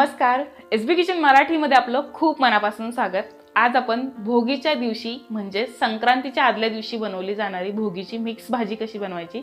नमस्कार. एस बी किचन मराठीमध्ये आपलं खूप मनापासून स्वागत. आज आपण भोगीच्या दिवशी म्हणजे संक्रांतीच्या आदल्या दिवशी बनवली जाणारी भोगीची मिक्स भाजी कशी बनवायची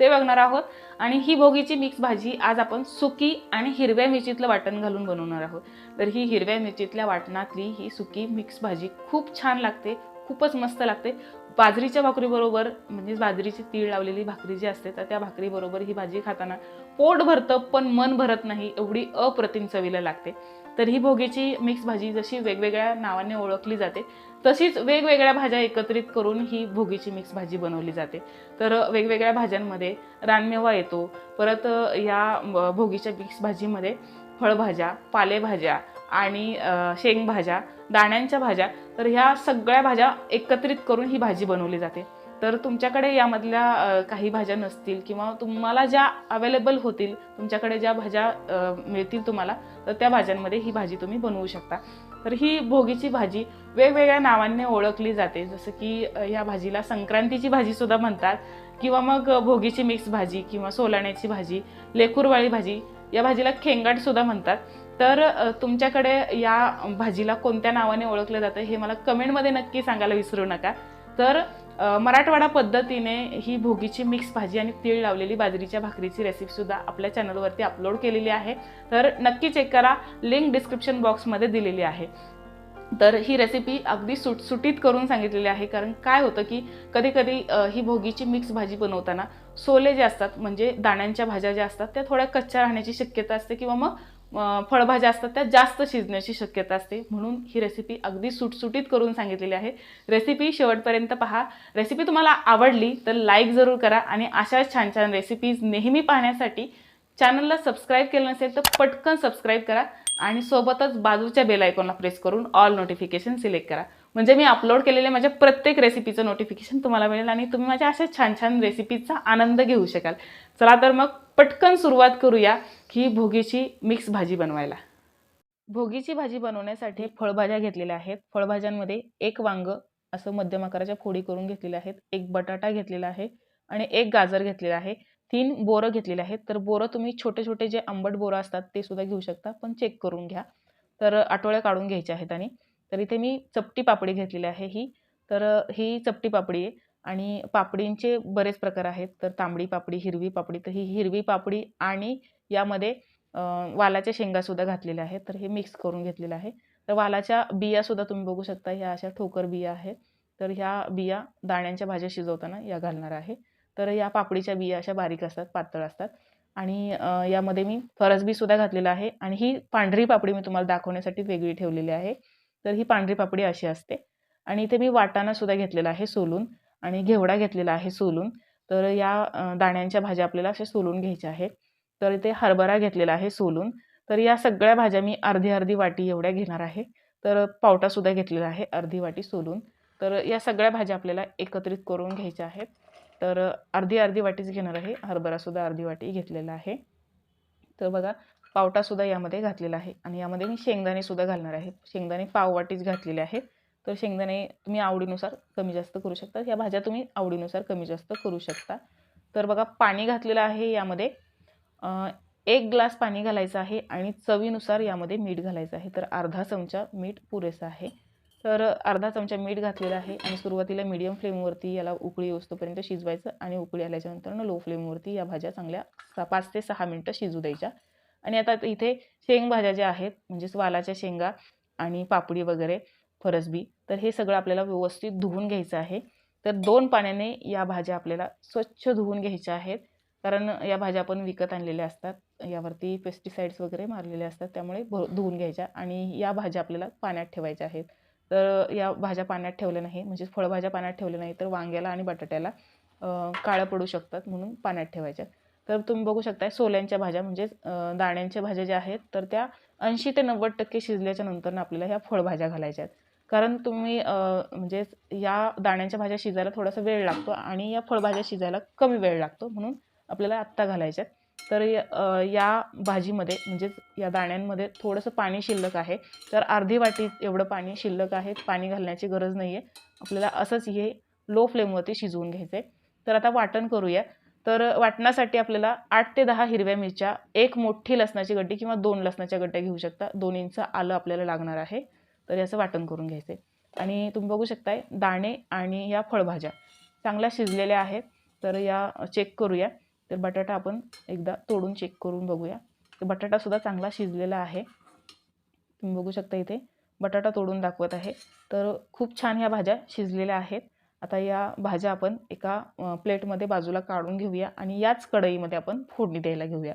ते बघणार आहोत. आणि ही भोगीची मिक्स भाजी आज आपण सुकी आणि हिरव्या मिरचीतलं वाटण घालून बनवणार आहोत. तर ही हिरव्या मिरचीतल्या वाटणातली ही सुकी मिक्स भाजी खूप छान लागते. खूपच मस्त लागते. बाजरीच्या भाकरीबरोबर म्हणजे बाजरीची तीळ लावलेली भाकरी जी असते तर त्या भाकरीबरोबर ही भाजी खाताना पोट भरतं पण मन भरत नाही एवढी अप्रतिम चवीला लागते. तर ही भोगीची मिक्स भाजी जशी वेगवेगळ्या नावाने ओळखली जाते तशीच वेगवेगळ्या भाज्या एकत्रित करून ही भोगीची मिक्स भाजी बनवली जाते. तर वेगवेगळ्या भाज्यांमध्ये रानमेवा येतो परत या भोगीच्या मिक्स भाजीमध्ये फळभाज्या पालेभाज्या आणि शेंगभाज्या दाण्यांच्या भाज्या तर ह्या सगळ्या भाज्या एकत्रित करून ही भाजी बनवली जाते. तर तुमच्याकडे यामधल्या काही भाज्या नसतील किंवा तुम्हाला ज्या अवेलेबल होतील तुमच्याकडे ज्या भाज्या मिळतील तुम्हाला तर त्या भाज्यांमध्ये ही भाजी तुम्ही बनवू शकता. तर ही भोगीची भाजी वेगवेगळ्या नावांनी ओळखली जाते. जसं की या भाजीला संक्रांतीची भाजीसुद्धा म्हणतात किंवा मग भोगीची मिक्स भाजी किंवा सोलाण्याची भाजी लेखुरवाळी भाजी या भाजीला खेंगाटसुद्धा म्हणतात. तर तुमच्याकडे या भाजीला कोणत्या नावाने ओळखलं जातं हे मला कमेंटमध्ये नक्की सांगायला विसरू नका. तर मराठवाडा पद्धतीने ही भोगीची मिक्स भाजी आणि तीळ लावलेली बाजरीच्या भाकरीची रेसिपीसुद्धा आपल्या चॅनलवरती अपलोड केलेली आहे. तर नक्की चेक करा. लिंक डिस्क्रिप्शन बॉक्समध्ये दिलेली आहे. तर ही रेसिपी अगदी सुटसुटीत करून सांगितलेली आहे. कारण काय होतं की कधी कधी ही भोगीची मिक्स भाजी बनवताना सोले जे असतात म्हणजे दाण्यांच्या भाज्या ज्या असतात त्या थोड्या कच्च्या राहण्याची शक्यता असते किंवा मग फळभाज्या असतात त्या जास्त शिजण्याची शक्यता असते. म्हणून ही रेसिपी अगदी सुटसुटीत करून सांगितलेली आहे. रेसिपी शेवटपर्यंत पहा. रेसिपी तुम्हाला आवडली तर लाईक जरूर करा आणि अशाच छान छान रेसिपीज नेहमी पाहण्यासाठी चॅनलला सबस्क्राईब केलं नसेल तर पटकन सबस्क्राईब करा आणि सोबतच बाजूच्या बेल आयकॉनला प्रेस करून ऑल नोटिफिकेशन सिलेक्ट करा. म्हणजे मी अपलोड केलेल्या माझ्या प्रत्येक रेसिपीचं नोटिफिकेशन तुम्हाला मिळेल आणि तुम्ही माझ्या अशा छान छान रेसिपीचा आनंद घेऊ शकाल. चला तर मग पटकन सुरुवात करूया की भोगीची मिक्स भाजी बनवायला. भोगीची भाजी बनवण्यासाठी फळभाज्या घेतलेल्या आहेत. फळभाज्यांमध्ये एक वांग असं मध्यम आकाराच्या फोडी करून घेतलेल्या आहेत. एक बटाटा घेतलेला आहे आणि एक गाजर घेतलेला आहे. तीन बोरं घेतलेले आहेत. तर बोरं तुम्ही छोटे छोटे जे आंबट बोरं असतात ते सुद्धा घेऊ शकता पण चेक करून घ्या. तर आठवड्या काढून घ्यायच्या आहेत आणि. तर इथे मी चपटी पापडी घेतलेली आहे ही. तर ही चपटी पापडी आहे. आणि पापडींचे बरेच प्रकार आहेत. तर तांबडी पापडी हिरवी पापडी तर ही हिरवी पापडी आणि यामध्ये वालाच्या शेंगासुद्धा घातलेल्या आहेत. तर हे मिक्स करून घेतलेलं आहे. तर वालाच्या बियासुद्धा तुम्ही बघू शकता. ह्या अशा ठोकर बिया आहेत. तर ह्या बिया दाण्यांच्या भाज्या शिजवताना या घालणार आहे. तर या पापडीच्या बिया अशा बारीक असतात पातळ असतात. आणि यामध्ये मी फरसबीसुद्धा घातलेलं आहे. आणि ही पांढरी पापडी मी तुम्हाला दाखवण्यासाठी वेगळी ठेवलेली आहे. तर ही पांढरी पापडी अशी असते. आणि इथे मी वाटाणासुद्धा घेतलेला आहे सोलून. आणि घेवडा घेतलेला आहे सोलून. तर या दाण्यांच्या भाज्या आपल्याला अशा सोलून घ्यायच्या आहेत. तर इथे हरभरा घेतलेला आहे सोलून. तर या सगळ्या भाज्या मी अर्धी अर्धी वाटी एवढ्या घेणार आहे. तर पावटासुद्धा घेतलेला आहे अर्धी वाटी सोलून. तर या सगळ्या भाज्या आपल्याला एकत्रित करून घ्यायच्या आहेत. तर अर्धी अर्धी वाटीच घेणार आहे. हरभरासुद्धा अर्धी वाटी घेतलेला आहे. तर बघा पावटासुद्धा यामध्ये घातलेला आहे. आणि यामध्ये मी शेंगदाणेसुद्धा घालणार आहे. शेंगदाणे पाव वाटीच घातलेले आहेत. तर शेंगदाणे तुम्ही आवडीनुसार कमी जास्त करू शकता. या भाज्या तुम्ही आवडीनुसार कमी जास्त करू शकता. तर बघा पाणी घातलेलं आहे यामध्ये. एक ग्लास पाणी घालायचं आहे आणि चवीनुसार यामध्ये मीठ घालायचं आहे. तर अर्धा चमचा मीठ पुरेसं आहे. तर अर्धा चमचा मीठ घातलेलं आहे आणि सुरुवातीला मीडियम फ्लेमवरती याला उकळी येऊस्तोपर्यंत शिजवायचं आणि उकळी आल्याच्यानंतर लो फ्लेमवरती या भाज्या चांगल्या पाच ते सहा मिनटं शिजू द्यायच्या. आणि आता इथे शेंगभाज्या ज्या आहेत म्हणजेच वालाच्या शेंगा आणि पापडी वगैरे फरसबी तर हे सगळं आपल्याला व्यवस्थित धुवून घ्यायचं आहे. तर दोन पाण्याने या भाज्या आपल्याला स्वच्छ धुवून घ्यायच्या आहेत. कारण या भाज्या आपण विकत आणलेल्या असतात. यावरती पेस्टिसाइड्स वगैरे मारलेले असतात. त्यामुळे भ धुवून घ्यायच्या आणि या भाज्या आपल्याला पाण्यात ठेवायच्या आहेत. तर या भाज्या पाण्यात ठेवल्या नाही म्हणजेच फळभाज्या पाण्यात ठेवल्या नाही तर वांग्याला आणि बटाट्याला काळं पडू शकतात म्हणून पाण्यात ठेवायच्या. तर तुम्ही बघू शकता सोल्यांच्या भाज्या म्हणजेच दाण्यांच्या भाज्या ज्या आहेत तर त्या ऐंशी ते नव्वद टक्के शिजल्याच्या नंतर आपल्याला ह्या फळभाज्या घालायच्या आहेत. कारण तुम्ही म्हणजे या दाण्यांच्या भाज्या शिजायला थोडासा वेळ लागतो आणि या फळभाज्या शिजायला कमी वेळ लागतो म्हणून आपल्याला आत्ता घालायच्या तर या भाजीमध्ये म्हणजेच या दाण्यांमध्ये थोडंसं पाणी शिल्लक आहे. तर अर्धी वाटी एवढं पाणी शिल्लक आहे. पाणी घालण्याची गरज नाही आहे आपल्याला असंच हे लो फ्लेमवरती शिजवून घ्यायचं आहे तर आता वाटण करूया. तर वाटणासाठी आपल्याला आठ ते दहा हिरव्या मिरच्या एक मोठी लसणाची गड्डी किंवा दोन लसणाच्या गड्ड्या घेऊ शकता. दोन इंच आलं आपल्याला लागणार आहे. तर याचं वाटण करून घ्यायचं. आहे आणि तुम्ही बघू शकताय दाणे आणि या फळभाज्या चांगल्या शिजलेल्या आहेत. तर या चेक करूया. तर बटाटा आपण एकदा तोडून चेक करून बघूया. तर बटाटासुद्धा चांगला शिजलेला आहे. तुम्ही बघू शकता इथे बटाटा तोडून दाखवत आहे. तर खूप छान ह्या भाज्या शिजलेल्या आहेत. आता या भाज्या आपण एका प्लेटमध्ये बाजूला काढून घेऊया आणि याच कढईमध्ये आपण फोडणी द्यायला घेऊया.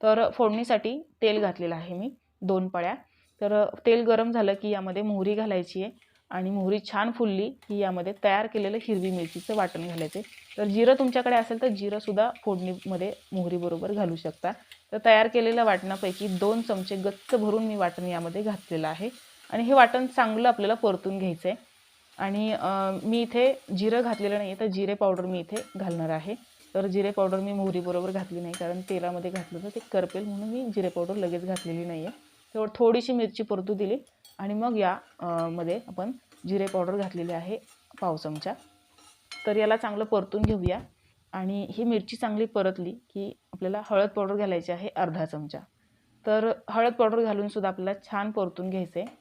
तर फोडणीसाठी तेल घातलेलं आहे मी दोन पळ्या. तर तेल गरम झालं की यामध्ये मोहरी घालायची आहे आणि मोहरी छान फुलली की यामध्ये तयार केलेलं हिरवी मिरचीचं वाटण घालायचं आहे. तर जिरं तुमच्याकडे असेल तर जिरंसुद्धा फोडणीमध्ये मोहरीबरोबर घालू शकता. तर तयार केलेल्या वाटणापैकी दोन चमचे गच्च भरून मी वाटण यामध्ये घातलेलं आहे आणि हे वाटण चांगलं आपल्याला परतून घ्यायचं आहे. आणि मी इथे जिरं घातलेलं नाही आहे तर जिरे पावडर मी इथे घालणार आहे. तर जिरे पावडर मी मोहरीबरोबर घातली नाही कारण तेलामध्ये घातलं तर ते करपेल म्हणून मी जिरे पावडर लगेच घातलेली नाही आहे. तेवढं थोडीशी मिरची परतू दिली. आणि मग या मध्ये आपण जिरे पावडर घातलेली आहे पाव चमचा. तर याला चांगलं परतून घेऊया. आणि ही मिरची चांगली परतली की आपल्याला हळद पावडर घालायची आहे अर्धा चमचा. तर हळद पावडर घालूनसुद्धा आपल्याला छान परतून घ्यायचं. आहे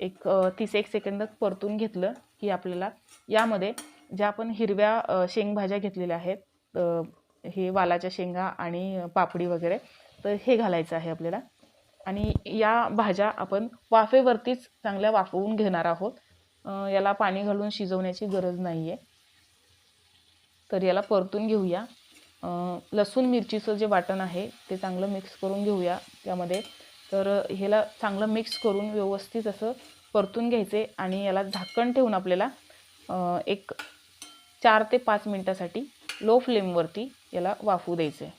एक तीस एक सेकंदात परतून घेतलं की आपल्याला यामध्ये ज्या आपण हिरव्या शेंगभाज्या घेतलेल्या आहेत हे वालाच्या शेंगा आणि पापडी वगैरे तर हे घालायचं आहे आपल्याला. आणि या भाज्या आपण वाफेवरतीच चांगल्या वाफवून घेणार आहोत. याला पाणी घालून शिजवण्याची गरज नाही आहे तर याला परतून घेऊया. लसूण मिरचीचं जे वाटण आहे ते चांगलं मिक्स करून घेऊया त्यामध्ये. तर ह्याला चांगलं मिक्स करून व्यवस्थित असं परतून घ्यायचे आणि याला झाकण ठेवून आपल्याला एक चार ते पाच मिनटासाठी लो फ्लेमवरती याला वाफू द्यायचं. आहे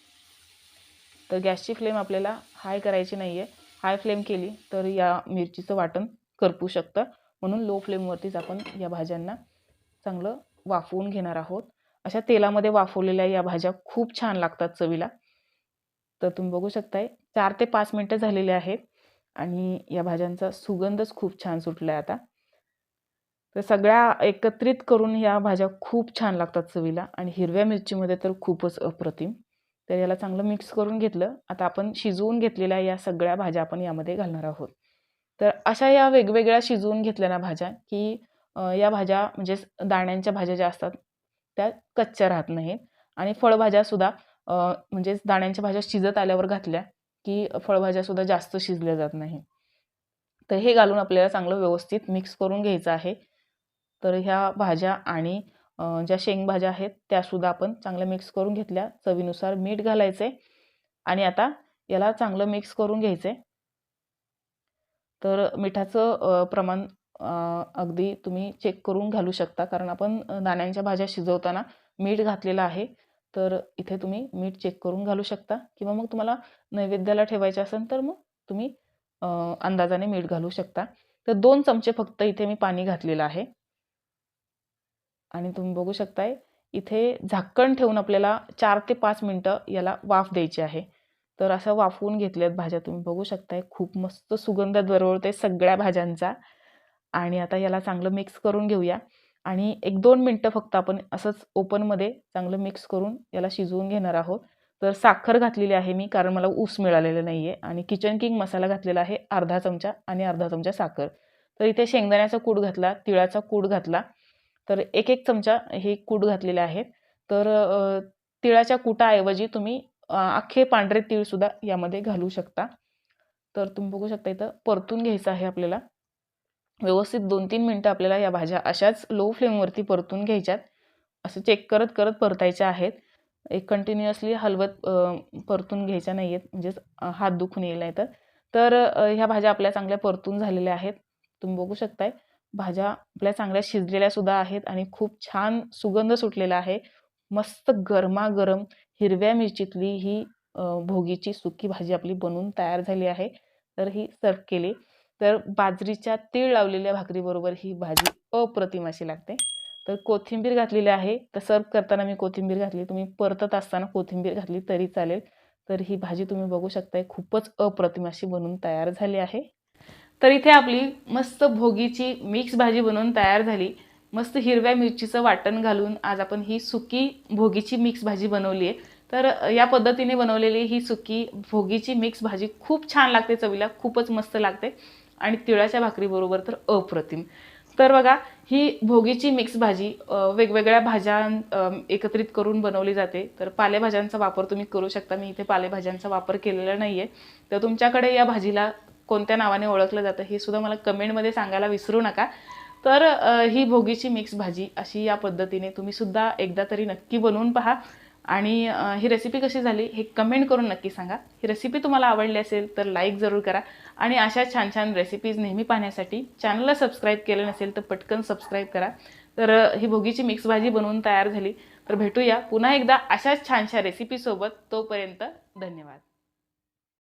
तर गॅसची फ्लेम आपल्याला हाय करायची नाही आहे हाय फ्लेम केली तर या मिरचीचं वाटण करपू शकतं. म्हणून लो फ्लेमवरतीच आपण या भाज्यांना चांगलं वाफवून घेणार आहोत. अशा तेलामध्ये वाफवलेल्या या भाज्या खूप छान लागतात चवीला. तर तुम्ही बघू शकताय चार ते पाच मिनटं झालेले आहेत आणि या भाज्यांचा सुगंधच खूप छान सुटला आहे आता. तर सगळ्या एकत्रित करून या भाज्या खूप छान लागतात चवीला आणि हिरव्या मिरचीमध्ये तर खूपच अप्रतिम. तर याला चांगलं मिक्स करून घेतलं. आता आपण शिजवून घेतलेल्या या सगळ्या भाज्या आपण यामध्ये घालणार आहोत. तर अशा या वेगवेगळ्या शिजवून घेतल्या ना भाज्या की या भाज्या म्हणजे दाण्यांच्या भाज्या ज्या असतात त्या कच्च्या राहत नाहीत. आणि फळभाज्यासुद्धा म्हणजेच म्हणजे दाण्यांच्या भाज्या शिजत आल्यावर घातल्या की फळभाज्यासुद्धा जास्त शिजल्या जात नाही तर हे घालून आपल्याला चांगलं व्यवस्थित मिक्स करून घ्यायचं आहे. तर ह्या भाज्या आणि ज्या शेंगभाज्या आहेत त्यासुद्धा आपण चांगल्या मिक्स करून घेतल्या. चवीनुसार मीठ घालायचं आणि आता याला चांगलं मिक्स करून घ्यायचं. आहे तर मिठाचं प्रमाण अगदी तुम्ही चेक करून घालू शकता. कारण आपण नाण्यांच्या दाण्यांच्या भाज्या शिजवताना मीठ घातलेलं आहे. तर इथे तुम्ही मीठ चेक करून घालू शकता. किंवा मग तुम्हाला नैवेद्याला ठेवायचे असेल तर मग तुम्ही अंदाजाने मीठ घालू शकता. तर दोन चमचे फक्त इथे मी पाणी घातलेलं आहे. आणि तुम्ही बघू शकताय इथे झाकण ठेवून आपल्याला चार ते पाच मिनटं याला वाफ द्यायची आहे. तर असं वाफवून घेतल्यात भाज्या तुम्ही बघू शकताय खूप मस्त सुगंध दरवळते सगळ्या भाज्यांचा. आणि आता याला चांगलं मिक्स करून घेऊया. आणि एक दोन मिनटं फक्त आपण असंच ओपनमध्ये चांगलं मिक्स करून याला शिजवून घेणार आहोत. तर साखर घातलेली आहे मी कारण मला ऊस मिळालेलं नाही आहे आणि किचन किंग मसाला घातलेला आहे अर्धा चमचा आणि अर्धा चमचा साखर. तर इथे शेंगदाण्याचा कूड घातला तिळाचा कूड घातला. तर एक एक चमचा हे कूट घातलेले आहेत. तर तिळाच्या कुटाऐवजी तुम्ही अख्खे पांढरे तीळसुद्धा यामध्ये घालू शकता. तर तुम्ही बघू शकता इथं परतून घ्यायचं आहे आपल्याला. व्यवस्थित दोन तीन मिनटं आपल्याला या भाज्या अशाच लो फ्लेमवरती परतून घ्यायच्यात. असं चेक करत करत परतायच्या आहेत. एक कंटिन्युअसली हलवत परतून घ्यायच्या नाही आहेत म्हणजेच हात दुखून येईल नाही तर तर ह्या भाज्या आपल्या चांगल्या परतून झालेल्या आहेत. तुम्ही बघू शकताय. भाज्या आपल्या चांगल्या शिजलेल्या सुद्धा आहेत आणि खूप छान सुगंध सुटलेला आहे. मस्त गरमागरम हिरव्या मिरचीतली ही भोगीची सुकी भाजी आपली बनवून तयार झाली आहे. तर ही सर्व केली. तर बाजरीच्या तीळ लावलेल्या भाकरीबरोबर ही भाजी अप्रतिम अशी लागते. तर कोथिंबीर घातलेली आहे. तर सर्व करताना मी कोथिंबीर घातली. तुम्ही परतत असताना कोथिंबीर घातली तरी चालेल. तर ही भाजी तुम्ही बघू शकताय खूपच अप्रतिम अशी बनवून तयार झाली आहे. तर इथे आपली मस्त भोगीची मिक्स भाजी बनवून तयार झाली. मस्त हिरव्या मिरचीचं वाटण घालून आज आपण ही सुकी भोगीची मिक्स भाजी बनवली आहे. तर या पद्धतीने बनवलेली ही सुकी भोगीची मिक्स भाजी खूप छान लागते चवीला खूपच मस्त लागते आणि तिळाच्या भाकरीबरोबर तर अप्रतिम. तर बघा ही भोगीची मिक्स भाजी वेगवेगळ्या भाज्या एकत्रित करून बनवली जाते. तर पालेभाज्यांचा वापर तुम्ही करू शकता. मी इथे पालेभाज्यांचा वापर केलेला नाही आहे तर तुमच्याकडे या भाजीला कोणत्या नावाने ओळखलं जातं हे सुद्धा मला कमेंटमध्ये सांगायला विसरू नका. तर ही भोगीची मिक्स भाजी अशी या पद्धतीने तुम्ही सुद्धा एकदा तरी नक्की बनवून पहा. आणि ही रेसिपी कशी झाली हे कमेंट करून नक्की सांगा. ही रेसिपी तुम्हाला आवडली असेल तर लाईक जरूर करा. आणि अशा छान छान रेसिपीज नेहमी पाहण्यासाठी चॅनलला सबस्क्राईब केलं नसेल तर पटकन सबस्क्राईब करा. तर ही भोगीची मिक्स भाजी बनवून तयार झाली. तर भेटूया पुन्हा एकदा अशाच छानशा रेसिपीसोबत तोपर्यंत धन्यवाद.